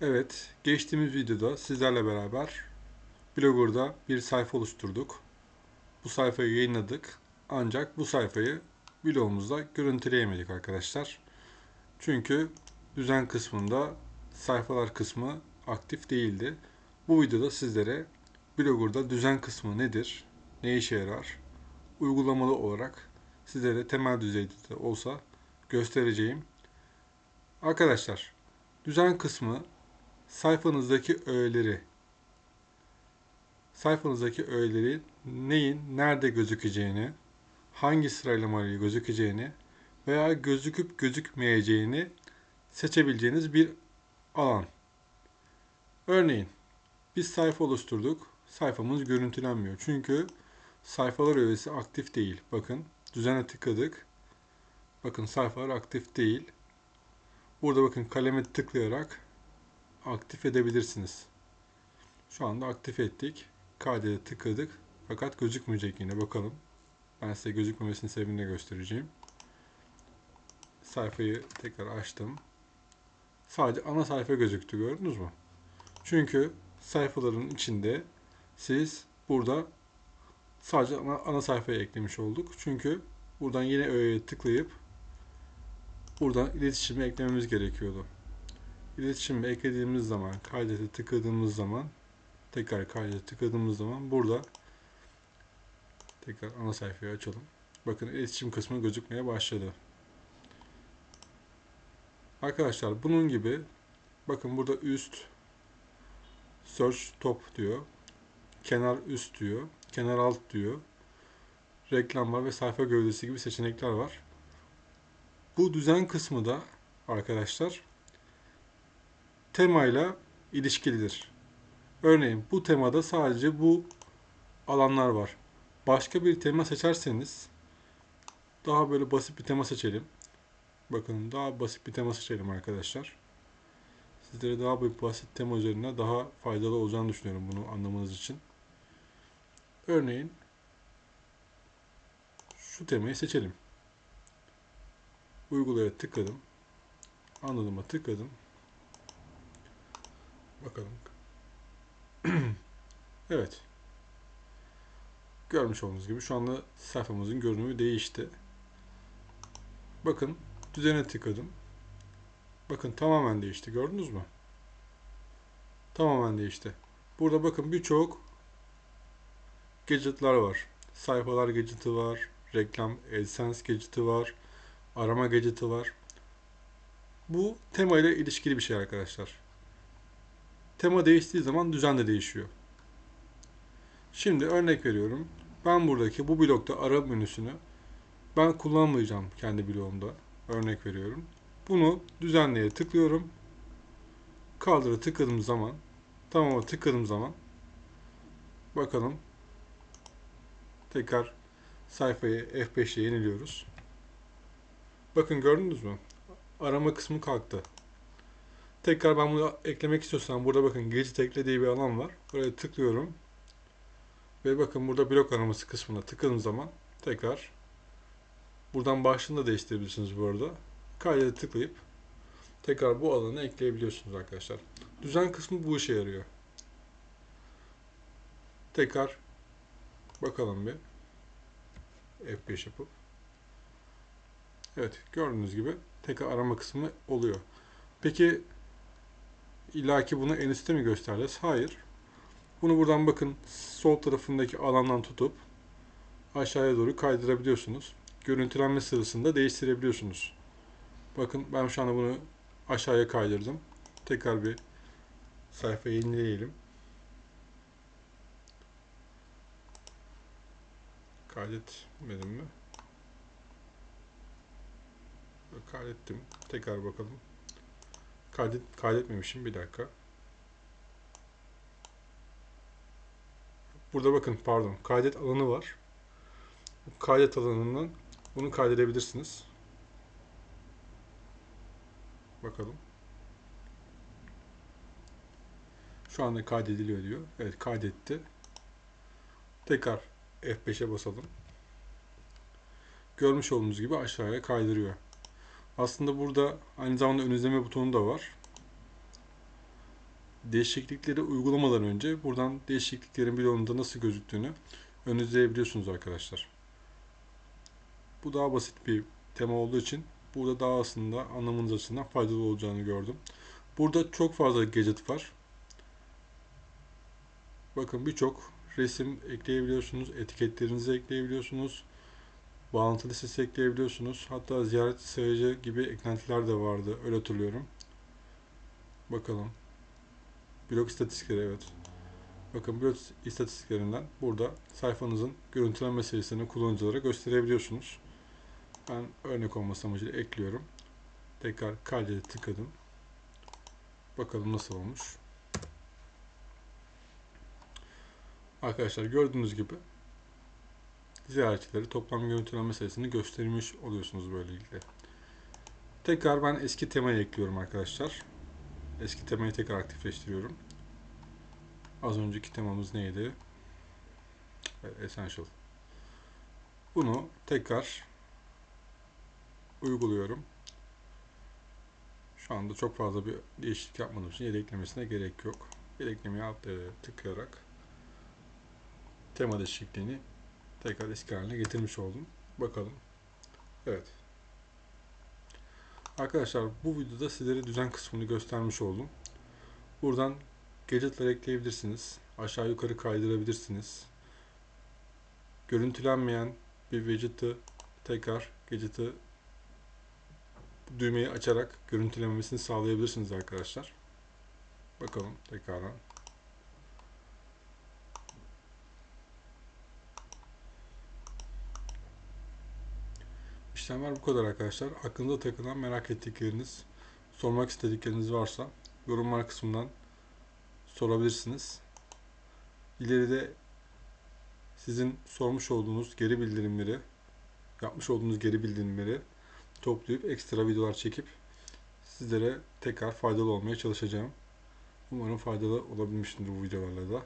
Evet, geçtiğimiz videoda sizlerle beraber Blogger'da bir sayfa oluşturduk. Bu sayfayı yayınladık. Ancak bu sayfayı blogumuzda görüntüleyemedik arkadaşlar. Çünkü düzen kısmında sayfalar kısmı aktif değildi. Bu videoda sizlere Blogger'da düzen kısmı nedir, ne işe yarar, uygulamalı olarak sizlere temel düzeyde de olsa göstereceğim. Arkadaşlar, düzen kısmı sayfanızdaki öğeleri sayfanızdaki öğeleri neyin nerede gözükeceğini, hangi sıralamayla gözükeceğini veya gözüküp gözükmeyeceğini seçebileceğiniz bir alan. Örneğin biz sayfa oluşturduk. Sayfamız görüntülenmiyor. Çünkü sayfalar öğesi aktif değil. Bakın düzene tıkladık. Bakın sayfalar aktif değil. Burada bakın kaleme tıklayarak aktif edebilirsiniz. Şu anda aktif ettik. Kaydede tıkladık. Fakat gözükmeyecek yine. Bakalım. Ben size gözükmemesinin sebebini de göstereceğim. Sayfayı tekrar açtım. Sadece ana sayfa gözüktü. Gördünüz mü? Çünkü sayfaların içinde siz burada sadece ana, ana sayfaya eklemiş olduk. Çünkü buradan yine öğeye tıklayıp buradan iletişimi eklememiz gerekiyordu. İletişimi eklediğimiz zaman, kaydete tıkladığımız zaman, tekrar kaydete tıkladığımız zaman burada tekrar ana sayfayı açalım. Bakın iletişim kısmı gözükmeye başladı. Arkadaşlar bunun gibi bakın burada üst search top diyor. Kenar üst diyor. Kenar alt diyor. Reklamlar ve sayfa gövdesi gibi seçenekler var. Bu düzen kısmı da arkadaşlar temayla ilişkilidir. Örneğin bu temada sadece bu alanlar var. Başka bir tema seçerseniz daha böyle basit bir tema seçelim. Bakın daha basit bir tema seçelim arkadaşlar. Sizlere daha bir basit tema üzerine daha faydalı olacağını düşünüyorum bunu anlamanız için. Örneğin şu temayı seçelim. Uygulaya tıkladım. Anladıma tıkladım. Bakalım. evet. Görmüş olduğunuz gibi şu anda sayfamızın görünümü değişti. Bakın düzene tıkladım. Bakın tamamen değişti. Gördünüz mü? Tamamen değişti. Burada bakın birçok gadgetlar var. Sayfalar gadgeti var. Reklam AdSense gadgeti var. Arama gadgeti var. Bu tema ile ilişkili bir şey arkadaşlar. Tema değiştiği zaman düzen de değişiyor. Şimdi örnek veriyorum. Ben buradaki bu blokta ara menüsünü ben kullanmayacağım kendi bloğumda. Örnek veriyorum. Bunu düzenleye tıklıyorum. Kaldıra tıkladığım zaman tamama tıkladığım zaman bakalım tekrar sayfayı F5 ile yeniliyoruz. Bakın gördünüz mü? Arama kısmı kalktı. Tekrar ben bunu eklemek istiyorsam burada bakın gadget ekle diye bir alan var. Buraya tıklıyorum. Ve bakın burada blok araması kısmına tıkladığım zaman tekrar buradan başlığını da değiştirebilirsiniz bu arada. Kaydede tıklayıp tekrar bu alanı ekleyebiliyorsunuz arkadaşlar. Düzen kısmı bu işe yarıyor. Tekrar bakalım bir. F5 yapıp. Evet gördüğünüz gibi tekrar arama kısmı oluyor. Peki illaki bunu en üstte mi göstereceğiz? Hayır. Bunu buradan bakın sol tarafındaki alandan tutup aşağıya doğru kaydırabiliyorsunuz. Görüntülenme sırasında değiştirebiliyorsunuz. Bakın ben şu anda bunu aşağıya kaydırdım. Tekrar bir sayfayı yenileyelim. Kaydetmedim mi? Kaydettim. Tekrar bakalım. Kaydet, kaydetmemişim. Bir dakika. Burada bakın pardon. Kaydet alanı var. Kaydet alanından bunu kaydedebilirsiniz. Bakalım. Şu anda kaydediliyor diyor. Evet kaydetti. Tekrar F5'e basalım. Görmüş olduğunuz gibi aşağıya kaydırıyor. Aslında burada aynı zamanda ön izleme butonu da var. değişiklikleri uygulamadan önce buradan değişikliklerin bloğunda nasıl gözüktüğünü önünüzleyebiliyorsunuz arkadaşlar. Bu daha basit bir tema olduğu için burada daha aslında anlamınız açısından faydalı olacağını gördüm. Burada çok fazla gadget var. Bakın birçok resim ekleyebiliyorsunuz, etiketlerinizi ekleyebiliyorsunuz, bağlantı listesi ekleyebiliyorsunuz. Hatta ziyaret sayıcı gibi eklentiler de vardı, öyle hatırlıyorum. Bakalım. Blog istatistikleri evet. Bakın blog istatistiklerinden burada sayfanızın görüntüleme sayısını kullanıcılara gösterebiliyorsunuz. Ben örnek olması amacıyla ekliyorum. Tekrar kaydede tıkladım. Bakalım nasıl olmuş. Arkadaşlar gördüğünüz gibi ziyaretçileri toplam görüntüleme sayısını göstermiş oluyorsunuz böylelikle. Tekrar ben eski temayı ekliyorum arkadaşlar. Eski temayı tekrar aktifleştiriyorum. Az önceki temamız neydi? Essential. Bunu tekrar uyguluyorum. Şu anda çok fazla bir değişiklik yapmadığım için yedeklemesine gerek yok. Yedeklemeye alt tıklayarak tema değişikliğini tekrar eski haline getirmiş oldum. Bakalım. Evet. Arkadaşlar bu videoda sizlere düzen kısmını göstermiş oldum. Buradan gadgetler ekleyebilirsiniz. Aşağı yukarı kaydırabilirsiniz. Görüntülenmeyen bir widget'ı tekrar gadget'ı düğmeyi açarak görüntülememesini sağlayabilirsiniz arkadaşlar. Bakalım tekrardan. İşlemler bu kadar arkadaşlar. Aklınıza takılan merak ettikleriniz, sormak istedikleriniz varsa yorumlar kısmından sorabilirsiniz. İleride sizin sormuş olduğunuz geri bildirimleri, yapmış olduğunuz geri bildirimleri toplayıp ekstra videolar çekip sizlere tekrar faydalı olmaya çalışacağım. Umarım faydalı olabilmiştir bu videolarla da.